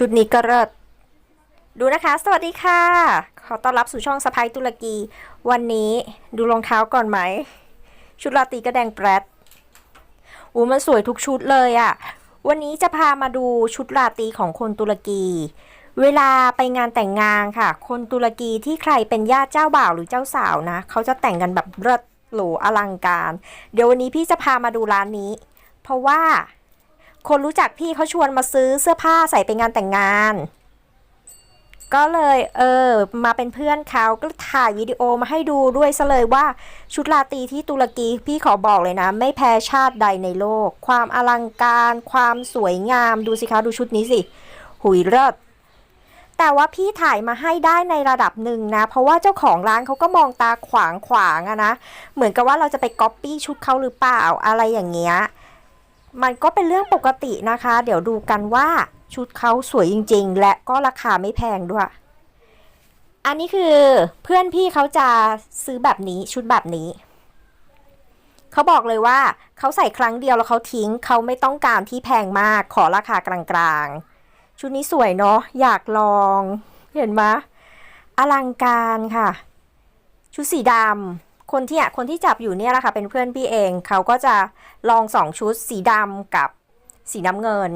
ชุดนี้ก็เลิศดูนะคะ สวัสดีค่ะ ขอต้อนรับสู่ช่องสไปตุรกี วันนี้ดูรองเท้าก่อนไหม ชุดลาตรีก็แดงแปรดอูมันสวยทุกชุดเลยอะ่ะ วันนี้จะพามาดูชุดลาตรีของคนตุรกี เวลาไปงานแต่งงานค่ะ คนตุรกีที่ใครเป็นญาติเจ้าบ่าวหรือเจ้าสาวนะ เขาจะแต่งกันแบบเลิศหรูอลังการ เดี๋ยววันนี้พี่จะพามาดูร้านนี้ เพราะว่า คนรู้จักพี่เขาชวนมาซื้อเสื้อผ้าใส่ไปงานแต่งงาน ก็เลยเออมาเป็นเพื่อนเขาก็ถ่ายวิดีโอมาให้ดูด้วยซะเลยว่าชุดลาตรีที่ตุรกีพี่ขอบอกเลยนะ ไม่แพ้ชาติใดในโลก ความอลังการ ความสวยงามดูสิคะดูชุดนี้สิ หุยเลิศแต่ว่าพี่ถ่ายมาให้ได้ในระดับหนึ่งนะ เพราะว่าเจ้าของร้านเขาก็มองตาขวางขวางอะนะ เหมือนกับว่าเราจะไปก๊อปปี้ชุดเขาหรือเปล่าอะไรอย่างเงี้ย มันก็เป็นเรื่องปกตินะคะ เดี๋ยวดูกันว่าชุดเขาสวยจริง ๆ และก็ราคาไม่แพงด้วย อันนี้คือเพื่อนพี่เขาจะซื้อแบบนี้ชุดแบบนี้ เขาบอกเลยว่าเขาใส่ครั้งเดียวแล้วเขาทิ้งเขาไม่ต้องการที่แพงมากขอราคากลางๆ ชุดนี้สวยเนาะอยากลอง เห็นไหมอลังการค่ะ ชุดสีดำ คนที่อะคนที่จับอยู่เนี่ยแหละค่ะเป็นเพื่อนพี่เอง เขาก็จะลองสองชุดสีดำกับสีน้ำเงิน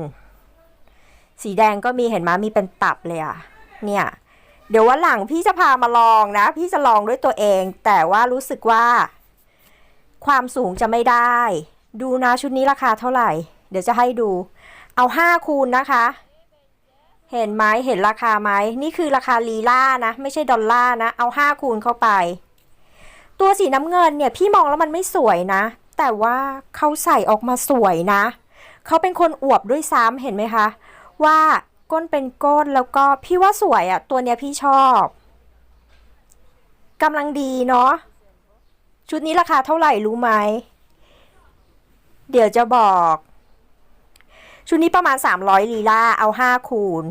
สีแดงก็มีเห็นไหมมีเป็นตับเลยอะเนี่ยเดี๋ยววันหลังพี่จะพามาลองนะ พี่จะลองด้วยตัวเอง แต่ว่ารู้สึกว่า ความสูงจะไม่ได้ ดูนะชุดนี้ราคาเท่าไหร่ เดี๋ยวจะให้ดู เอาห้าคูณนะคะ เห็นไหมเห็นราคาไหมนี่คือราคาลีลานะ ไม่ใช่ดอลลาร์นะ เอาห้าคูณเข้าไป ตัวสีน้ำเงินเนี่ยพี่มองแล้วมันไม่สวยนะ แต่ว่าเขาใส่ออกมาสวยนะ เขาเป็นคนอวบด้วยซ้ำเห็นไหมคะ ว่าก้นเป็นก้นแล้วก็พี่ว่าสวยอะ่ะ ตัวเนี้ยพี่ชอบกำลังดีเนาะชุดนี้ราคาเท่าไหร่รู้ไหม เดี๋ยวจะบอก ชุดนี้ประมาณ 300 ลีลาเอา 5 คูณ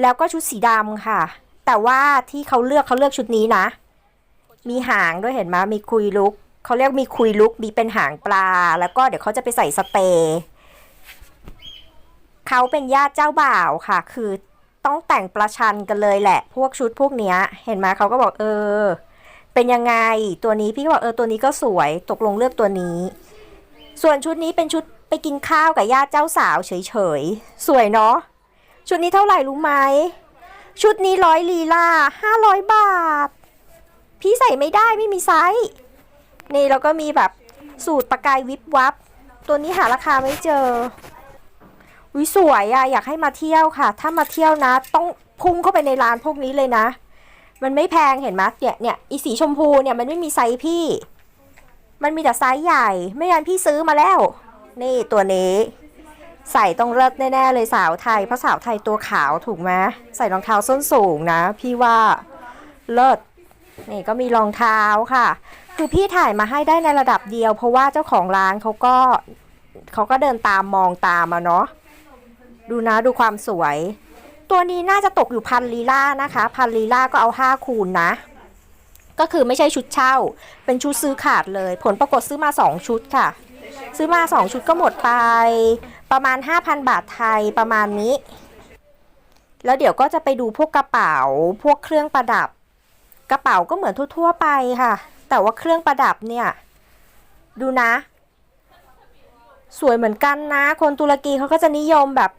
แล้วก็ชุดสีดำค่ะ แต่ว่าที่เขาเลือกเขาเลือกชุดนี้นะ มีหางด้วยเห็นไหมมีคุยลุกเขาเรียกมีคุยลุกมีเป็นหางปลา แล้วก็เดี๋ยวเขาจะไปใส่สเตย์เขาเป็นญาติเจ้าบ่าวค่ะ คือต้องแต่งประชันกันเลยแหละ พวกชุดพวกเนี้ย เห็นไหมเขาก็บอกเออ เป็นยังไงตัวนี้พี่ก็บอกเออตัวนี้ก็สวยตกลงเลือกตัวนี้ ส่วนชุดนี้เป็นชุดไปกินข้าวกับญาติเจ้าสาวเฉยๆ สวยเนาะชุดนี้เท่าไหร่รู้ไหมชุดนี้ร้อยลีลาห้าร้อยบาท พี่ใส่ไม่ได้ไม่มีไซส์นี่แล้วก็มีแบบสูตรประกายวิบวับ ตัวนี้หาราคาไม่เจอวิสวยอะอยากให้มาเที่ยวค่ะ ถ้ามาเที่ยวนะ ต้องพุ่งเข้าไปในร้านพวกนี้เลยนะ มันไม่แพงเห็นไหมเนี่ยเนี่ยอีสีชมพูเนี่ยมันไม่มีไซส์พี่ มันมีแต่ไซส์ใหญ่ ไม่งั้นพี่ซื้อมาแล้ว นี่ตัวนี้ ใส่ต้องเลิศแน่ๆเลยสาวไทย เพราะสาวไทยตัวขาวถูกไหมใส่รองเท้าส้นสูงนะ พี่ว่าเลิศ นี่ก็มีรองเท้าค่ะ คือพี่ถ่ายมาให้ได้ในระดับเดียว เพราะว่าเจ้าของร้านเขาก็เขาก็เดินตามมองตามมาเนาะดูนะดูความสวย ตัวนี้น่าจะตกอยู่พันลีลานะคะ พันลีลาก็เอาห้าคูณนะ ก็คือไม่ใช่ชุดเช่า เป็นชุดซื้อขาดเลย ผลปรากฏซื้อมาสองชุดค่ะ ซื้อมาสองชุดก็หมดไป ประมาณ 5,000 บาทไทยประมาณนี้ แล้วเดี๋ยวก็จะไปดูพวกกระเป๋าพวกเครื่องประดับ กระเป๋าก็เหมือนทั่วๆไปค่ะ แต่ว่าเครื่องประดับเนี่ย ดูนะ สวยเหมือนกันนะ คนตุรกีเขาก็จะนิยมแบบ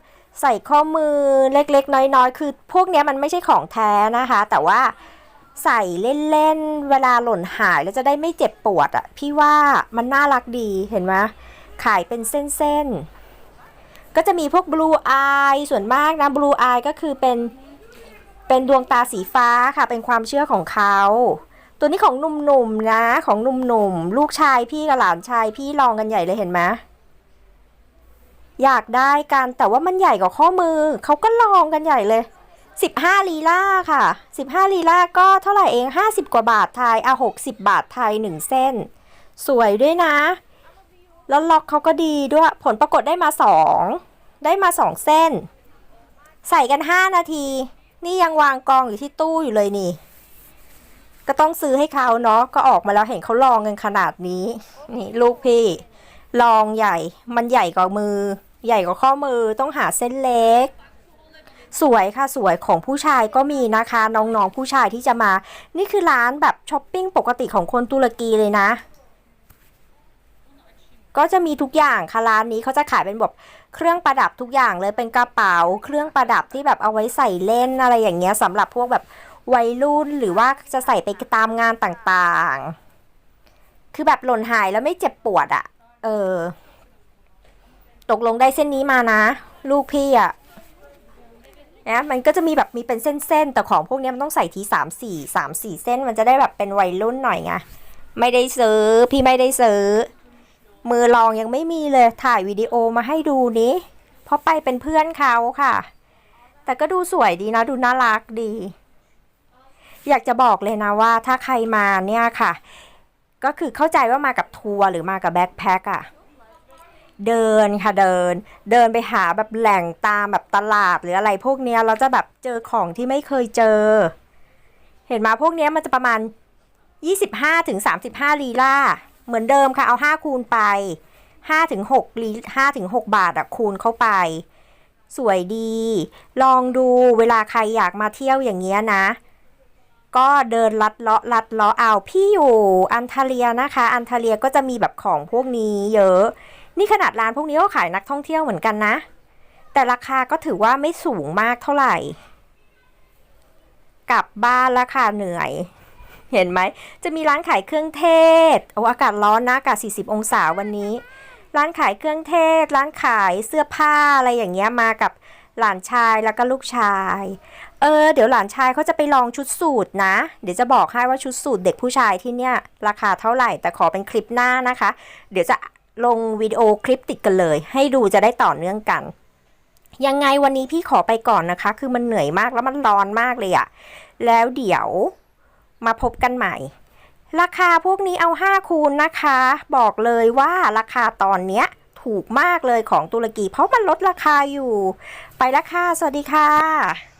ใส่ข้อมือเล็กๆ น้อยๆ คือพวกนี้มันไม่ใช่ของแท้นะคะ แต่ว่าใส่เล่นๆ เวลาหล่นหายแล้วจะได้ไม่เจ็บปวดอะ่ะ พี่ว่ามันน่ารักดีเห็นไหมขายเป็นเส้นๆ ก็จะมีพวก blue eye ส่วนมากนะ blue eye ก็คือเป็น เป็นดวงตาสีฟ้าค่ะ เป็นความเชื่อของเขา ตัวนี้ของหนุ่มๆนะ ของหนุ่มๆ ลูกชายพี่กับหลานชายพี่ลองกันใหญ่เลยเห็นไหมอยากได้กันแต่ว่ามันใหญ่กว่าข้อมือ เขาก็ลองกันใหญ่เลย 15 ลีลาค่ะ 15 ลีลาก็เท่าไหร่เอง 50 กว่าบาทไทยอะ60 บาทไทย 1 เส้น สวยด้วยนะ แล้วล็อกเขาก็ดีด้วย ผลปรากฏได้มา 2 ได้มา 2 เส้น ใส่กัน 5 นาที นี่ยังวางกองอยู่ที่ตู้อยู่เลยนี่ ก็ต้องซื้อให้เขาเนาะ ก็ออกมาแล้วเห็นเขาลองกันขนาดนี้ นี่ลูกพี่ ลองใหญ่ มันใหญ่กว่ามือ ใหญ่กว่าข้อมือ ต้องหาเส้นเล็ก สวยค่ะสวยของผู้ชายก็มีนะคะ น้องๆผู้ชายที่จะมา นี่คือร้านแบบช้อปปิ้งปกติของคนตุรกีเลยนะ ก็จะมีทุกอย่างค่ะร้านนี้เขาจะขายเป็นแบบเครื่องประดับทุกอย่างเลยเป็นกระเป๋า เครื่องประดับที่แบบเอาไว้ใส่เล่นอะไรอย่างเงี้ยสำหรับพวกแบบวัยรุ่นหรือว่าจะใส่ไปตามงานต่างๆ คือแบบหล่นหายแล้วไม่เจ็บปวดอะ่ะ เออ ตกลงได้เส้นนี้มานะ ลูกพี่อะ่ะนะมันก็จะมีแบบมีเป็นเส้นๆ แต่ของพวกนี้มันต้องใส่ทีสามสี่สามสี่เส้นมันจะได้แบบเป็นวัยรุ่นหน่อยไง ไม่ได้ซื้อ พี่ไม่ได้ซื้อ มือลองยังไม่มีเลยถ่ายวิดีโอมาให้ดูนี้ เพราะไปเป็นเพื่อนเขาค่ะ แต่ก็ดูสวยดีนะดูน่ารักดี อยากจะบอกเลยนะว่าถ้าใครมาเนี่ยค่ะ ก็คือเข้าใจว่ามากับทัวร์หรือมากับแบ็คแพคอะเดินค่ะเดิน เดินไปหาแบบแหล่งตามแบบตลาดหรืออะไรพวกเนี้ยเราจะแบบเจอของที่ไม่เคยเจอ เห็นมาพวกเนี้ยมันจะประมาณ 25ถึง35ลีลา เหมือนเดิมค่ะ เอา 5 คูณไป 5 ถึง6ลี5ถึง6บาทอะคูณเข้าไป สวยดี ลองดูเวลาใครอยากมาเที่ยวอย่างเงี้ยนะ ก็เดินลัดเลาะลัดเลาะเอาพี่อยู่อันทาเลียนะคะ อันทาเลียก็จะมีแบบของพวกนี้เยอะ นี่ขนาดร้านพวกนี้ก็ขายนักท่องเที่ยวเหมือนกันนะ แต่ราคาก็ถือว่าไม่สูงมากเท่าไหร่ กลับบ้านแล้วค่ะเหนื่อย เห็นไหม จะมีร้านขายเครื่องเทศ โอ้อากาศร้อนนะ อากาศ 40 องศาวันนี้ ร้านขายเครื่องเทศ ร้านขายเสื้อผ้าอะไรอย่างเงี้ยมากับหลานชายแล้วก็ลูกชาย เออ เดี๋ยวหลานชายเขาจะไปลองชุดสูทนะ เดี๋ยวจะบอกให้ว่าชุดสูทเด็กผู้ชายที่เนี่ยราคาเท่าไหร่ แต่ขอเป็นคลิปหน้านะคะ เดี๋ยวจะลงวิดีโอคลิปติดกันเลย ให้ดูจะได้ต่อเนื่องกัน ยังไงวันนี้พี่ขอไปก่อนนะคะ คือมันเหนื่อยมากแล้วมันร้อนมากเลยอะแล้วเดี๋ยว มาพบกันใหม่ ราคาพวกนี้เอา 5 คูณนะคะ บอกเลยว่าราคาตอนเนี้ยถูกมากเลยของตุรกี เพราะมันลดราคาอยู่ ไปแล้วค่ะ สวัสดีค่ะ